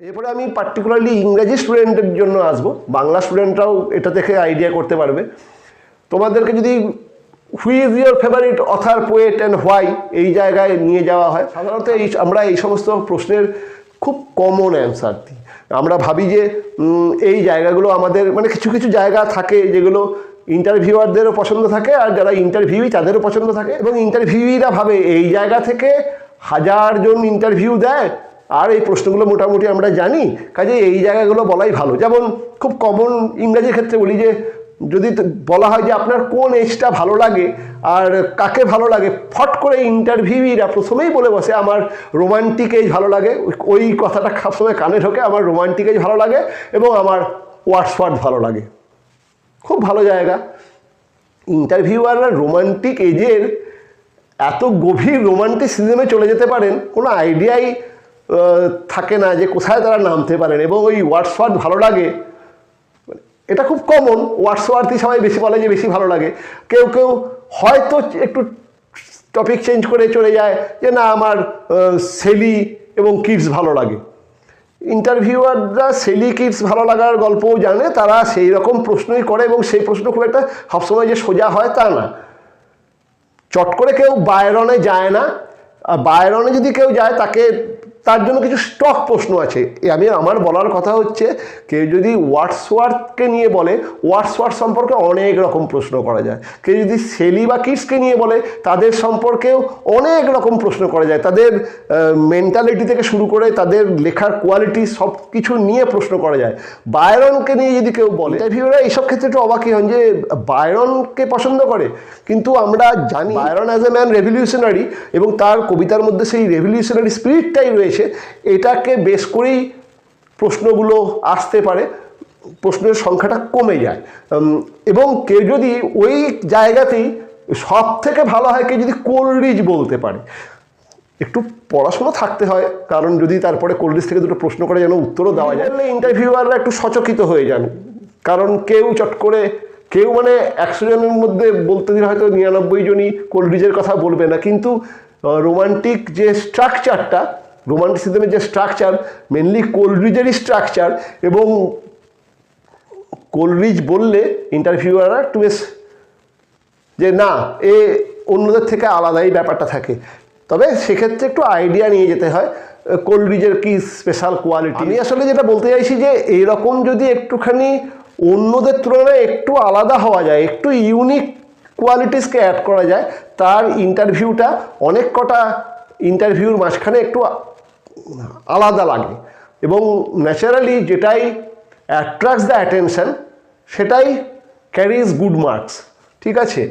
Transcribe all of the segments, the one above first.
এরপরে আমি পার্টিকুলারলি ইংরেজি স্টুডেন্টের জন্য আসব। বাংলা স্টুডেন্টরাও এটা দেখে আইডিয়া করতে পারবে। তোমাদেরকে যদি who is your favourite author poet and why এই জায়গায় নিয়ে যাওয়া হয়, সাধারণত এই আমরা এই সমস্ত প্রশ্নের খুব কমন অ্যান্সার দিই। আমরা ভাবি যে এই জায়গাগুলো আমাদের মানে কিছু কিছু জায়গা থাকে যেগুলো ইন্টারভিউয়ারদেরও পছন্দ থাকে আর যারা ইন্টারভিউই তাদেরও পছন্দ থাকে এবং ইন্টারভিউইরা ভাবে এই জায়গা থেকে হাজার জন ইন্টারভিউ দেয়। আর এই প্রশ্নগুলো মোটামুটি আমরা জানি, কাজে এই জায়গাগুলো বলাই ভালো। যেমন খুব কমন ইংরাজির ক্ষেত্রে বলি যে, যদি বলা হয় যে আপনার কোন এজটা ভালো লাগে আর কাকে ভালো লাগে, ফট করে ইন্টারভিউইরা প্রথমেই বলে বসে, আমার রোমান্টিক এজ ভালো লাগে। ওই- কথাটা সবসময় কানে ঢোকে, আমার রোমান্টিক এজ ভালো লাগে এবং আমার ওয়ার্ডসওয়ার্ড ভালো লাগে। খুব ভালো জায়গা। ইন্টারভিউয়াররা রোমান্টিক এজের এত গভীর রোমান্টিসিজমে চলে যেতে পারেন, কোনো আইডিয়াই থাকে না যে কোথায় তারা নামতে পারেন এবং ওই ওয়ার্ডসওয়ার্ড ভালো লাগে। এটা খুব কমন ওয়ার্ডসওয়ার্থই সবাই বেশি বলে যে বেশি ভালো লাগে। কেউ কেউ হয়তো একটু টপিক চেঞ্জ করে চলে যায় যে না, আমার সেলি এবং কিডস ভালো লাগে। ইন্টারভিউয়াররা সেলি কিডস ভালো লাগার গল্পও জানে, তারা সেই রকম প্রশ্নই করে এবং সেই প্রশ্ন খুব একটা সবসময় যে সোজা হয় তা না। চট করে কেউ বায়রনে যায় না। আর বায়রনে যদি কেউ যায়, তাকে তার জন্য কিছু স্টক প্রশ্ন আছে। আমি আমার বলার কথা হচ্ছে, কেউ যদি ওয়ার্ডসওয়ার্থকে নিয়ে বলে ওয়ার্ডসওয়ার্থ সম্পর্কে অনেক রকম প্রশ্ন করা যায়। কেউ যদি সেলি বা কিডসকে নিয়ে বলে, তাদের সম্পর্কেও অনেক রকম প্রশ্ন করা যায়। তাদের মেন্টালিটি থেকে শুরু করে তাদের লেখার কোয়ালিটি সব কিছু নিয়ে প্রশ্ন করা যায়। বায়রনকে নিয়ে যদি কেউ বলে ইন্টারভিউরা এইসব ক্ষেত্রে একটু অবাকই হন যে বায়রনকে পছন্দ করে। কিন্তু আমরা জানি Byron as a man revolutionary এবং তার কবিতার মধ্যে সেই রেভলিউশনারি স্পিরিটটাই রয়েছে। এটাকে বেশ করেই প্রশ্নগুলো আসতে পারে, প্রশ্নের সংখ্যাটা কমে যায়। এবং কেউ যদি ওই জায়গাতেই সব থেকে ভালো হয়, কেউ যদি কোলরিজ বলতে পারে। একটু পড়াশুনো থাকতে হয়, কারণ যদি তারপরে কোল্ডিস থেকে দুটো প্রশ্ন করে যেন উত্তরও দেওয়া যায় ইন্টারভিউয়াররা একটু সচকিত হয়ে যান। কারণ কেউ চট করে, কেউ মানে একশো জনের মধ্যে বলতে দিলে হয়তো নিরানব্বই জনই কোল্ড্রিজের কথা বলবে না। কিন্তু রোমান্টিক যে স্ট্রাকচারটা রোমান্টিসিজমের যে স্ট্রাকচার মেনলি কোল্ড্রিজেরই স্ট্রাকচার এবং কোল্ড্রিজ বললে ইন্টারভিউয়াররা একটু বেশ যে না, এ অন্যদের থেকে আলাদাই ব্যাপারটা থাকে। তবে সেক্ষেত্রে একটু আইডিয়া নিয়ে যেতে হয় কোল্ড্রিজের কি স্পেশাল কোয়ালিটি আমি আসলে যেটা বলতে চাইছি যে এইরকম যদি একটুখানি অন্যদের তুলনায় একটু আলাদা হওয়া যায়, একটু ইউনিক কোয়ালিটিসকে অ্যাড করা যায়, তার ইন্টারভিউটা অনেক কটা ইন্টারভিউর মাঝখানে একটু আলাদা লাগে। এবং ন্যাচারালি যেটাই অ্যাট্রাক্টস দ্য অ্যাটেনশন সেটাই ক্যারিজ গুড মার্কস ঠিক আছে?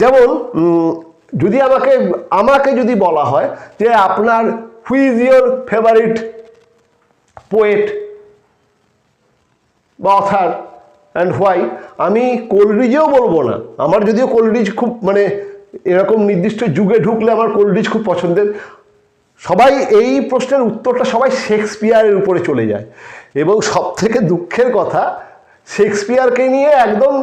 যেমন যদি আমাকে আমাকে যদি বলা হয় যে আপনার হুইজ ইয়োর ফেভারিট পোয়েট বা অথার অ্যান্ড হোয়াই আমি কোল্ড্রিজেও বলব না। আমার যদিও কোল্ড্রিজ খুব মানে এরকম নির্দিষ্ট যুগে ঢুকলে আমার কোল্ড্রিজ খুব পছন্দের। সবাই এই প্রশ্নের উত্তরটা সবাই শেক্সপিয়ারের উপরে চলে যায়। এবং সব থেকে দুঃখের কথা, শেক্সপিয়ারকে নিয়ে একদম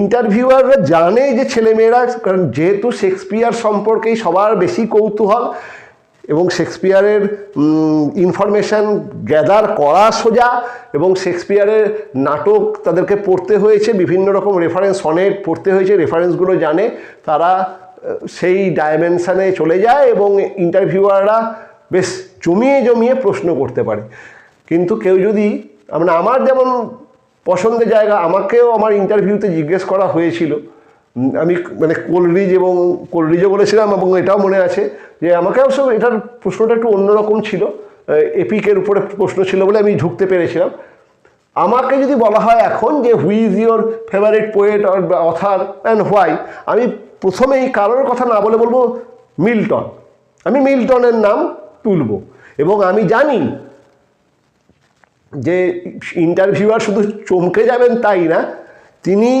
ইন্টারভিউয়াররা জানে যে ছেলেমেয়েরা, কারণ যেহেতু শেক্সপিয়ার সম্পর্কেই সবার বেশি কৌতূহল এবং শেক্সপিয়ারের ইনফরমেশান গ্যাদার করা সোজা এবং শেক্সপিয়ারের নাটক তাদেরকে পড়তে হয়েছে, বিভিন্ন রকম রেফারেন্স অনেক পড়তে হয়েছে রেফারেন্সগুলো জানে, তারা সেই ডাইমেনশানে চলে যায় এবং ইন্টারভিউয়াররা বেশ জমিয়ে জমিয়ে প্রশ্ন করতে পারে। কিন্তু কেউ যদি মানে আমার যেমন পছন্দের জায়গা, আমাকেও আমার ইন্টারভিউতে জিজ্ঞেস করা হয়েছিল। আমি মানে কোলরিজ এবং কোলরিজও বলেছিলাম এবং এটাও মনে আছে যে আমাকে অবশ্য এটার প্রশ্নটা একটু অন্যরকম ছিল। এপিকের উপরে প্রশ্ন ছিল বলে আমি ঢুকতে পেরেছিলাম। আমাকে যদি বলা হয় এখন যে who is your favourite poet or author and why আমি প্রথমেই কারোর কথা না বলে বলব, মিল্টন। আমি মিল্টনের নাম তুলব এবং আমি জানি যে ইন্টারভিউয়ার শুধু চমকে যাবেন তাই না, তিনি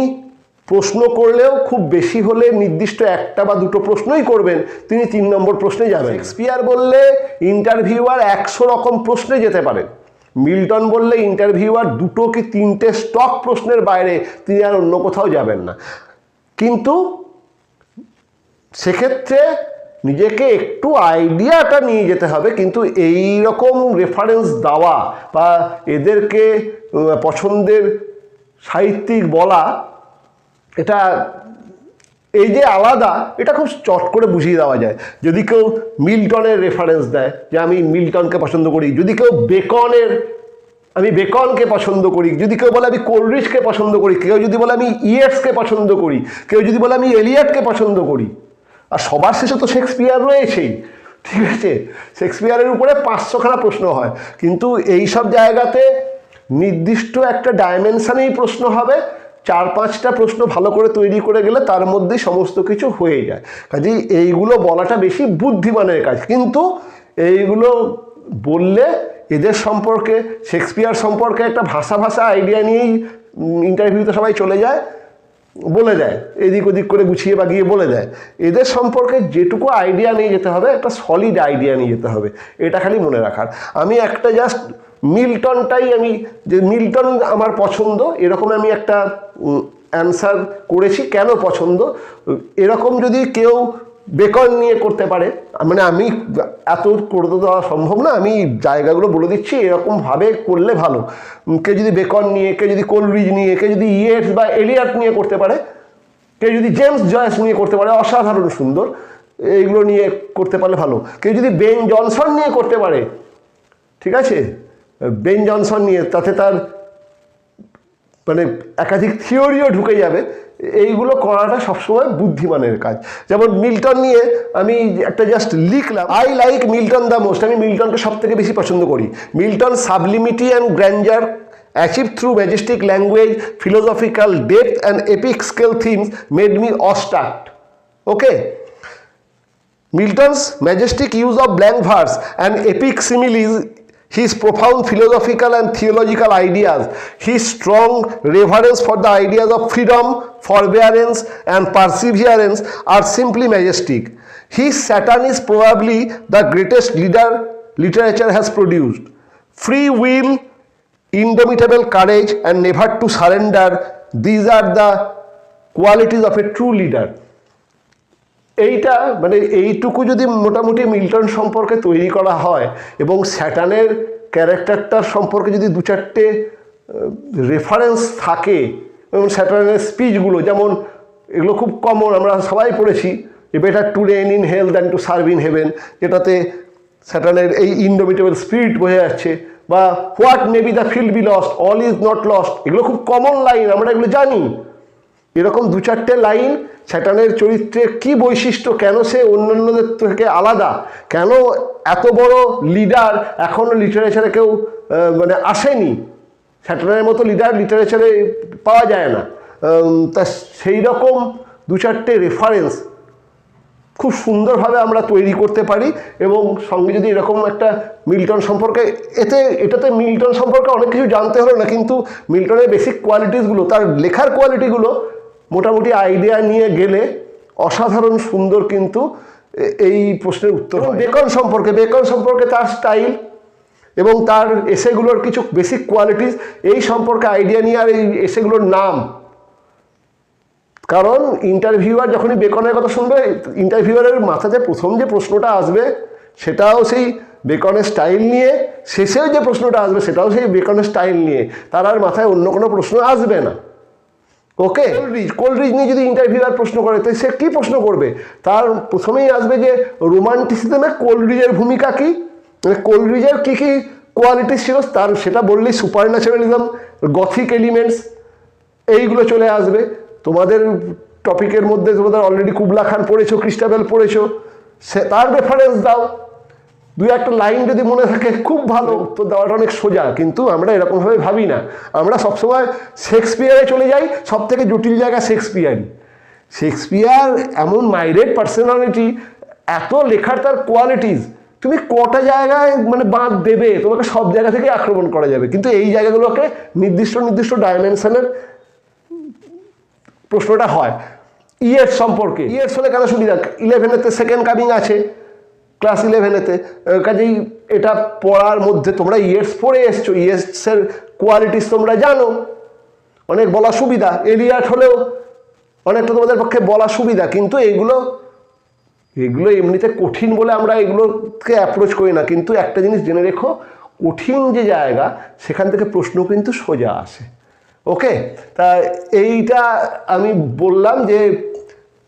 প্রশ্ন করলেও খুব বেশি হলে নির্দিষ্ট একটা বা দুটো প্রশ্নই করবেন, তিনি তিন নম্বর প্রশ্নে যাবেন। শেক্সপিয়ার বললে ইন্টারভিউয়ার একশো রকম প্রশ্নে যেতে পারেন মিল্টন বললে ইন্টারভিউয়ার দুটো কি তিনটে স্টক প্রশ্নের বাইরে তিনি আর অন্য কোথাও যাবেন না। কিন্তু সেক্ষেত্রে নিজেকে একটু আইডিয়াটা নিয়ে যেতে হবে, কিন্তু এই রকম রেফারেন্স দেওয়া বা এদেরকে পছন্দের সাহিত্যিক বলা, এটা এই যে আলাদা, এটা খুব চট করে বুঝিয়ে দেওয়া যায়। যদি কেউ মিল্টনের রেফারেন্স দেয়, যে আমি মিল্টনকে পছন্দ করি, যদি কেউ বেকনের, আমি বেকনকে পছন্দ করি, যদি কেউ বলে আমি কোলরিচকে পছন্দ করি, কেউ যদি বলে আমি ইয়েটসকে পছন্দ করি, কেউ যদি বলে আমি এলিয়াটকে পছন্দ করি আর সবার শেষে তো শেক্সপিয়ার রয়েছেই। ঠিক আছে? শেক্সপিয়ারের উপরে পাঁচশোখানা প্রশ্ন হয়। কিন্তু এই সব জায়গাতে নির্দিষ্ট একটা ডাইমেনশনেই প্রশ্ন হবে। চার পাঁচটা প্রশ্ন ভালো করে তৈরি করে গেলে তার মধ্যেই সমস্ত কিছু হয়ে যায়। কাজেই এইগুলো বলাটা বেশি বুদ্ধিমানের কাজ। কিন্তু এইগুলো বললে এদের সম্পর্কে, শেক্সপিয়ার সম্পর্কে একটা ভাষা ভাষা আইডিয়া নিয়েই ইন্টারভিউতে সবাই চলে যায়। বলে দেয়, এদিক ওদিক করে গুছিয়ে বাগিয়ে বলে দেয়। এদের সম্পর্কে যেটুকু আইডিয়া নিয়ে যেতে হবে, একটা সলিড আইডিয়া নিয়ে যেতে হবে, এটা খালি মনে রাখার। আমি একটা জাস্ট মিল্টনটাই আমি, যে মিল্টন আমার পছন্দ, এরকম আমি একটা অ্যান্সার করেছি কেন পছন্দ। এরকম যদি কেউ বেকন নিয়ে করতে পারে। মানে আমি এত করে দেওয়া সম্ভব না, আমি জায়গাগুলো বলে দিচ্ছি, এরকমভাবে করলে ভালো। কেউ যদি বেকন নিয়ে কেউ যদি কোলরিজ নিয়ে কেউ যদি ইয়েটস বা এলিয়াট নিয়ে করতে পারে কেউ যদি জেমস জয়েস নিয়ে করতে পারে, অসাধারণ সুন্দর। এইগুলো নিয়ে করতে পারলে ভালো। কেউ যদি বেন জনসন নিয়ে করতে পারে, ঠিক আছে? বেন জনসন নিয়ে, তাতে তার মানে একাধিক থিওরিও ঢুকে যাবে। এইগুলো করাটা সবসময় বুদ্ধিমানের কাজ। যেমন মিল্টন নিয়ে আমি একটা জাস্ট লিখলাম I like Milton the most আমি মিল্টনকে সব থেকে বেশি পছন্দ করি। Milton sublimity and grandeur achieve through majestic language philosophical depth and epic scale themes made me awestruck okay Milton's majestic use of blank verse and epic similes, his profound philosophical and theological ideas, his strong reverence for the ideas of freedom, forbearance, and perseverance are simply majestic. His Saturn is probably the greatest leader literature has produced. Free will, indomitable courage, and never to surrender, these are the qualities of a true leader. এইটা মানে এইটুকু যদি মোটামুটি Milton সম্পর্কে তৈরি করা হয় এবং স্যাটানের ক্যারেক্টারটার সম্পর্কে যদি দু চারটে রেফারেন্স থাকে, এবং স্যাটানের স্পিচগুলো যেমন এগুলো খুব কমন আমরা সবাই পড়েছি, যে better to reign in hell than to serve in heaven যেটাতে স্যাটানের এই ইনডোমিটেবল স্পিরিট বোঝা যাচ্ছে বা what may be the field be lost all is not lost এগুলো খুব কমন লাইন আমরা এগুলো জানি। এরকম দু চারটে লাইন স্যাটানের চরিত্রে কি বৈশিষ্ট্য? কেন সে অন্যান্যদের থেকে আলাদা? কেন এত বড় লিডার এখনও লিটারেচারে কেউ মানে আসেনি? স্যাটানের মতো লিডার লিটারেচারে পাওয়া যায় না। তা সেই রকম দু চারটে রেফারেন্স খুব সুন্দরভাবে আমরা তৈরি করতে পারি এবং সঙ্গে যদি এরকম একটা মিল্টন সম্পর্কে, এতে, এটাতে মিল্টন সম্পর্কে অনেক কিছু জানতে হলো না, কিন্তু মিল্টনের বেসিক কোয়ালিটিসগুলো তার লেখার কোয়ালিটিগুলো মোটামুটি আইডিয়া নিয়ে গেলে অসাধারণ সুন্দর কিন্তু এই প্রশ্নের উত্তর। বেকন সম্পর্কে বেকন সম্পর্কে তার স্টাইল এবং তার এসেগুলোর কিছু বেসিক কোয়ালিটিস এই সম্পর্কে আইডিয়া নিয়ে আর এই এসেগুলোর নাম। কারণ ইন্টারভিউয়ার যখনই বেকনের কথা শুনবে ইন্টারভিউয়ারের মাথাতে প্রথম যে প্রশ্নটা আসবে সেটাও সেই বেকনের স্টাইল নিয়ে শেষেও যে প্রশ্নটা আসবে সেটাও সেই বেকনের স্টাইল নিয়ে। তার আর মাথায় অন্য কোনো প্রশ্ন আসবে না। ওকে? কোলরিজ কোলরিজ নিয়ে যদি ইন্টারভিউয়ার প্রশ্ন করে, তো সে কী প্রশ্ন করবে? তার প্রথমেই আসবে যে রোমান্টিসিজমে কোলরিজের ভূমিকা কী? মানে কোলরিজের কী কী কোয়ালিটিস ছিল? তার সেটা বললেই সুপার ন্যাচারালিজম গথিক এলিমেন্টস এইগুলো চলে আসবে। তোমাদের টপিকের মধ্যে তোমাদের অলরেডি কুবলা খান পড়েছো ক্রিস্টাবেল পড়েছো, সে তার রেফারেন্স দাও। দু একটা লাইন যদি মনে থাকে, খুব ভালো উত্তর দেওয়াটা অনেক সোজা, কিন্তু আমরা এরকমভাবে ভাবি না। আমরা সবসময় শেক্সপিয়ারে চলে যাই সব থেকে জটিল জায়গা শেক্সপিয়ারই শেক্সপিয়ার এমন মাইরেড পার্সোনালিটি এত লেখার তার কোয়ালিটিস তুমি কটা জায়গায় মানে বাঁধ দেবে, তোমাকে সব জায়গা থেকে আক্রমণ করা যাবে, কিন্তু এই জায়গাগুলোকে নির্দিষ্ট নির্দিষ্ট ডাইমেনশনের প্রশ্নটা হয়। ইয়ের সম্পর্কে ইয়ের হলে কেন সুবিধা? ইলেভেনেতে সেকেন্ড কামিং আছে। ক্লাস ইলেভেনেতে কাজেই এটা পড়ার মধ্যে তোমরা ইয়ের্স পড়ে এসছো ইয়ের্সের কোয়ালিটিস তোমরা জানো। অনেক বলা সুবিধা, এলিয়াট হলেও অনেকটা তোমাদের পক্ষে বলা সুবিধা, কিন্তু এইগুলো এগুলো এমনিতে কঠিন বলে আমরা এগুলোকে অ্যাপ্রোচ করি না। কিন্তু একটা জিনিস জেনে রেখো, কঠিন যে জায়গা, সেখান থেকে প্রশ্ন কিন্তু সোজা আসে। ওকে তা এইটা আমি বললাম যে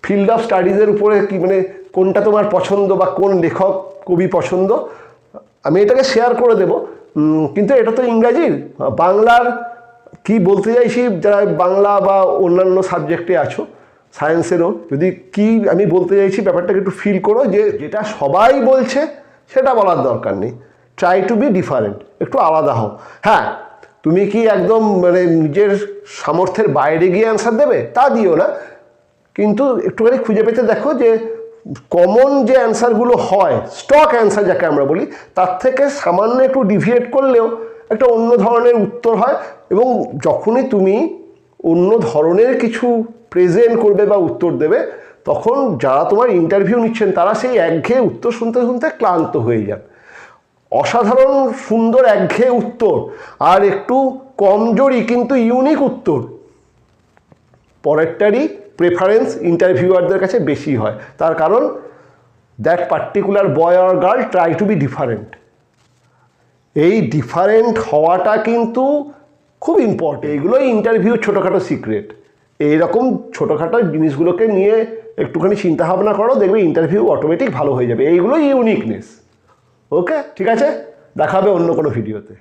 ফিল্ড অফ স্টাডিজের উপরে কি মানে কোনটা তোমার পছন্দ বা কোন লেখক কবি পছন্দ, আমি এটাকে শেয়ার করে দেব। কিন্তু এটা তো ইংরাজির বাংলার কি বলতে চাইছি, যারা বাংলা বা অন্যান্য সাবজেক্টে আছো সায়েন্সেরও যদি কি আমি বলতে চাইছি, ব্যাপারটাকে একটু ফিল করো যে যেটা সবাই বলছে, সেটা বলার দরকার নেই। ট্রাই টু বি ডিফারেন্ট একটু আলাদা হও। হ্যাঁ তুমি কি একদম মানে নিজের সামর্থ্যের বাইরে গিয়ে অ্যান্সার দেবে? তা দিও না। কিন্তু একটুখানি খুঁজে পেতে দেখো যে কমন যে অ্যান্সারগুলো হয় স্টক অ্যান্সার যাকে আমরা বলি, তার থেকে সামান্য একটু ডিভিয়েট করলেও একটা অন্য ধরনের উত্তর হয় এবং যখনই তুমি অন্য ধরনের কিছু প্রেজেন্ট করবে বা উত্তর দেবে, তখন যারা তোমার ইন্টারভিউ নিচ্ছেন, তারা সেই একঘেয়ে উত্তর শুনতে শুনতে ক্লান্ত হয়ে যান। অসাধারণ সুন্দর একঘেয়ে উত্তর, আর একটু কমজোরি কিন্তু ইউনিক উত্তর। পরেরটারই প্রেফারেন্স ইন্টারভিউয়ারদের কাছে বেশি হয়। তার কারণ that particular boy or girl try to be different এই ডিফারেন্ট হওয়াটা কিন্তু খুব ইম্পর্টেন্ট এগুলোই ইন্টারভিউ ছোটোখাটো সিক্রেট এইরকম ছোটোখাটো জিনিসগুলোকে নিয়ে একটুখানি চিন্তা ভাবনা করো, দেখবে ইন্টারভিউ অটোমেটিক ভালো হয়ে যাবে। এইগুলোই ইউনিকনেস ওকে ঠিক আছে? দেখাবে অন্য কোনো ভিডিওতে